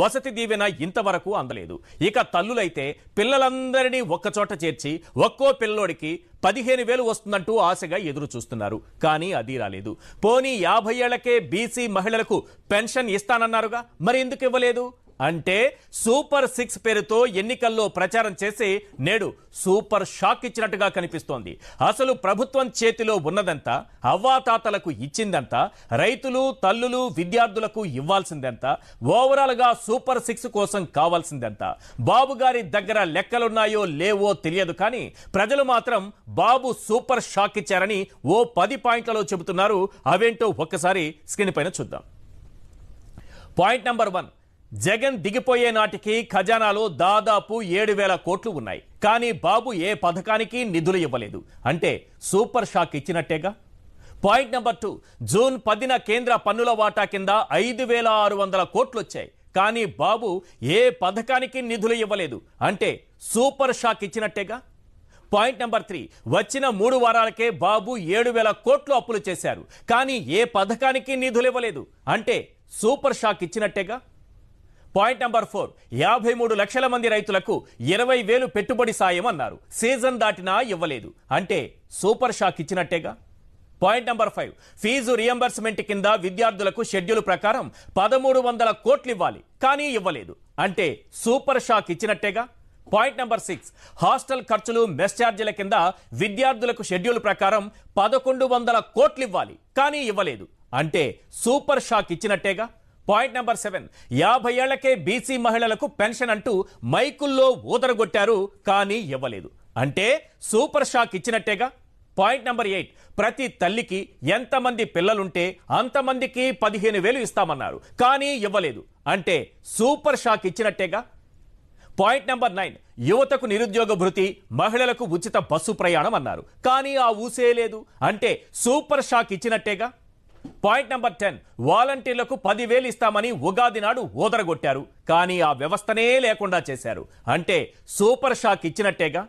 వసతి దీవెన ఇంతవరకు అందలేదు. ఇక తల్లులైతే పిల్లలందరినీ ఒక్కచోట చేర్చి ఒక్కో పిల్లోడికి పదిహేను వేలు వస్తుందంటూ ఆశగా ఎదురు చూస్తున్నారు కానీ అది రాలేదు. పోనీ యాభై ఏళ్ళకే బీసీ మహిళలకు పెన్షన్ ఇస్తానన్నారుగా? మరి ఎందుకు ఇవ్వలేదు? అంటే సూపర్ సిక్స్ పేరుతో ఎన్నికల్లో ప్రచారం చేసి నేడు సూపర్ షాక్ ఇచ్చినట్టుగా కనిపిస్తోంది. అసలు ప్రభుత్వం చేతిలో ఉన్నదంతా అవ్వాతాతలకు ఇచ్చిందంతా రైతులు తల్లులు విద్యార్థులకు ఇవ్వాల్సిందంత ఓవరాల్గా సూపర్ సిక్స్ కోసం కావాల్సిందంత. బాబు గారి దగ్గర లెక్కలున్నాయో లేవో తెలియదు కానీ ప్రజలు మాత్రం బాబు సూపర్ షాక్ ఇచ్చారని ఓ పది పాయింట్లలో చెబుతున్నారు. అవేంటో ఒక్కసారి స్క్రీన్ పైన చూద్దాం. Point number one. జగన్ దిగిపోయే నాటికి ఖజానాలో దాదాపు ఏడు వేల కోట్లు ఉన్నాయి. కానీ బాబు ఏ పథకానికి నిధులు ఇవ్వలేదు. అంటే సూపర్ షాక్ ఇచ్చినట్టేగా? పాయింట్ నెంబర్ టూ జూన్ పదిన కేంద్ర పన్నుల వాటా కింద ఐదు వేల ఆరు వందల కోట్లు వచ్చాయి కానీ బాబు ఏ పథకానికి నిధులు ఇవ్వలేదు. అంటే సూపర్ షాక్ ఇచ్చినట్టేగా? పాయింట్ నెంబర్ త్రీ వచ్చిన మూడు వారాలకే బాబు ఏడు వేల కోట్లు అప్పులు చేశారు. కానీ ఏ పథకానికి నిధులు ఇవ్వలేదు. అంటే super shock ఇచ్చినట్టేగా? Point number four. యాభై మూడు లక్షల మంది రైతులకు ఇరవై వేలు పెట్టుబడి సాయం అన్నారు. సీజన్ దాటినా ఇవ్వలేదు. అంటే super shock ఇచ్చినట్టేగా? Point number five. Fees reimbursement కింద విద్యార్థులకు షెడ్యూల్ ప్రకారం పదమూడు వందల కోట్లు ఇవ్వాలి కానీ ఇవ్వలేదు. అంటే super shock ఇచ్చినట్టేగా? Point number six. Hostel ఖర్చులు మెస్ ఛార్జీల కింద విద్యార్థులకు షెడ్యూల్ ప్రకారం పదకొండు వందల కోట్లు ఇవ్వాలి కానీ ఇవ్వలేదు. అంటే super shock ఇచ్చినట్టేగా? Point number seven. యాభై ఏళ్ళకే బీసీ మహిళలకు పెన్షన్ అంటూ మైకుల్లో ఊదరగొట్టారు కానీ ఇవ్వలేదు. అంటే super shock ఇచ్చినట్టేగా? Point number eight. ప్రతి తల్లికి ఎంతమంది పిల్లలుంటే అంతమందికి పదిహేను వేలు ఇస్తామన్నారు కానీ ఇవ్వలేదు. అంటే super shock ఇచ్చినట్టేగా? Point number nine. యువతకు నిరుద్యోగ భృతి మహిళలకు ఉచిత బస్సు ప్రయాణం అన్నారు కానీ ఆ ఊసే లేదు అంటే super shock ఇచ్చినట్టేగా? Point number ten. వాలంటీర్లకు పదివేలు ఇస్తామని ఉగాది నాడు ఓదరగొట్టారు కానీ ఆ వ్యవస్థనే లేకుండా చేశారు. అంటే సూపర్ షాక్ ఇచ్చినట్టేగా?